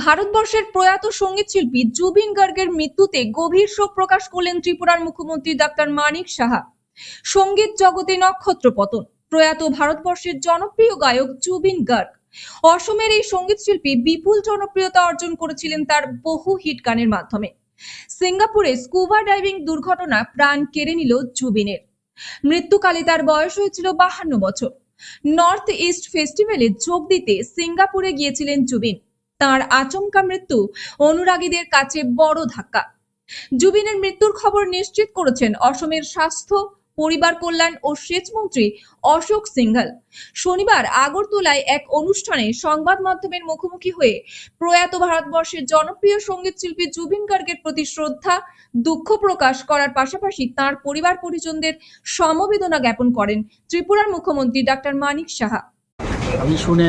ভারতবর্ষের প্রয়াত সংগীত শিল্পী জুবিন গার্গের মৃত্যুতে গভীর শোক প্রকাশ করলেন ত্রিপুরার মুখ্যমন্ত্রী ডাক্তার মানিক সাহা। সংগীত জগতে নক্ষত্র পতন। প্রয়াত ভারতবর্ষের জনপ্রিয় গায়ক জুবিন গার্গ। অসমের এই সংগীত শিল্পী বিপুল জনপ্রিয়তা অর্জন করেছিলেন তার বহু হিট গানের মাধ্যমে। সিঙ্গাপুরে স্কুবা ডাইভিং দুর্ঘটনা প্রাণ কেড়ে নিল জুবিনের। মৃত্যুকালে তার বয়স হয়েছিল বাহান্ন বছর। নর্থ ইস্ট ফেস্টিভ্যালে যোগ দিতে সিঙ্গাপুরে গিয়েছিলেন জুবিন। তার আচমকা মৃত্যু অনুরাগীদের কাছে বড় ধাক্কা। জুবিনের মৃত্যুর খবর নিশ্চিত করেছেন অসমের স্বাস্থ্য, পরিবার কল্যাণ ও সেচ মন্ত্রী অশোক সিংঘল। শনিবার আগরতলায় এক অনুষ্ঠানে সংবাদ মাধ্যমের মুখোমুখি হয়ে প্রয়াত ভারতবর্ষের জনপ্রিয় সংগীত শিল্পী জুবিন গার্গের প্রতি শ্রদ্ধা, দুঃখ প্রকাশ করার পাশাপাশি তার পরিবার পরিজনদের সমবেদনা জ্ঞাপন করেন ত্রিপুরার মুখ্যমন্ত্রী ডাক্তার মানিক সাহা। আমি শুনে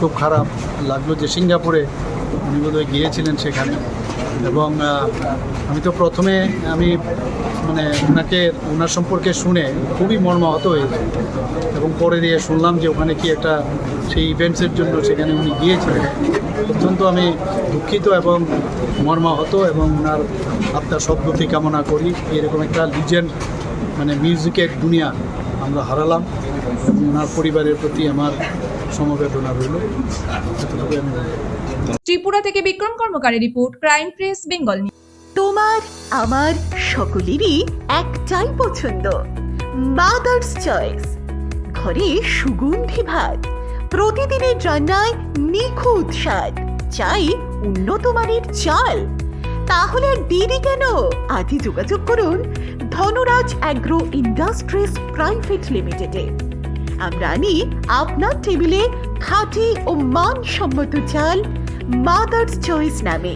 খুব খারাপ লাগল যে সিঙ্গাপুরে উনি বোধহয় গিয়েছিলেন সেখানে। এবং আমি তো প্রথমে আমি মানে ওনাকে, ওনার সম্পর্কে শুনে খুবই মর্মাহত হয়েছি। এবং পরে দিয়ে শুনলাম যে ওখানে কি একটা সেই ইভেন্টসের জন্য সেখানে উনি গিয়েছিলেন। অত্যন্ত আমি দুঃখিত এবং মর্মাহত এবং ওনার আত্মার সদ্গতি কামনা করি। এরকম একটা লিজেন্ড মানে মিউজিকের দুনিয়া আমরা হারালাম। এবং ওনার পরিবারের প্রতি আমার সমবেদনা রইল। ত্রিপুরা থেকে বিক্রম কর্মকারের রিপোর্ট ক্রাইম প্রেস বেঙ্গল তোমার আমার সকলেরই একটাই পছন্দ। মাদার্স চয়েস ঘরে সুগন্ধি ভাত। প্রতিদিনের রান্নায় নিখুঁত স্বাদ। চাই উন্নত মানের চাল। তাহলে আর দেরি কেন? আজই যোগাযোগ করুন ধনরাজ অ্যাগ্রো ইন্ডাস্ট্রিজ প্রাইভেট লিমিটেডে। আমরা আনি আপনার টেবিলে খাঁটি ও মানসম্মত চাল মাদার্স চয়েস নামে।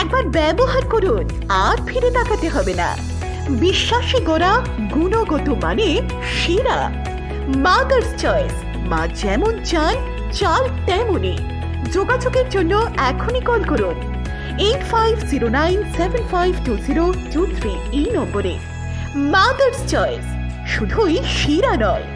একবার ব্যবহার করুন, আর ফিরে তাকাতে হবে না। বিশ্বাসী গোড়া, গুণগত মানে সেরা। মাদার্স চয়েস মা যেমন চান চাল তেমনই। যোগাযোগের জন্য এখনই কল করুন। Eight five zero nine seven five two zero two three এই নম্বরে। মাদার্স চয়েস শুধুই সেরা নয়।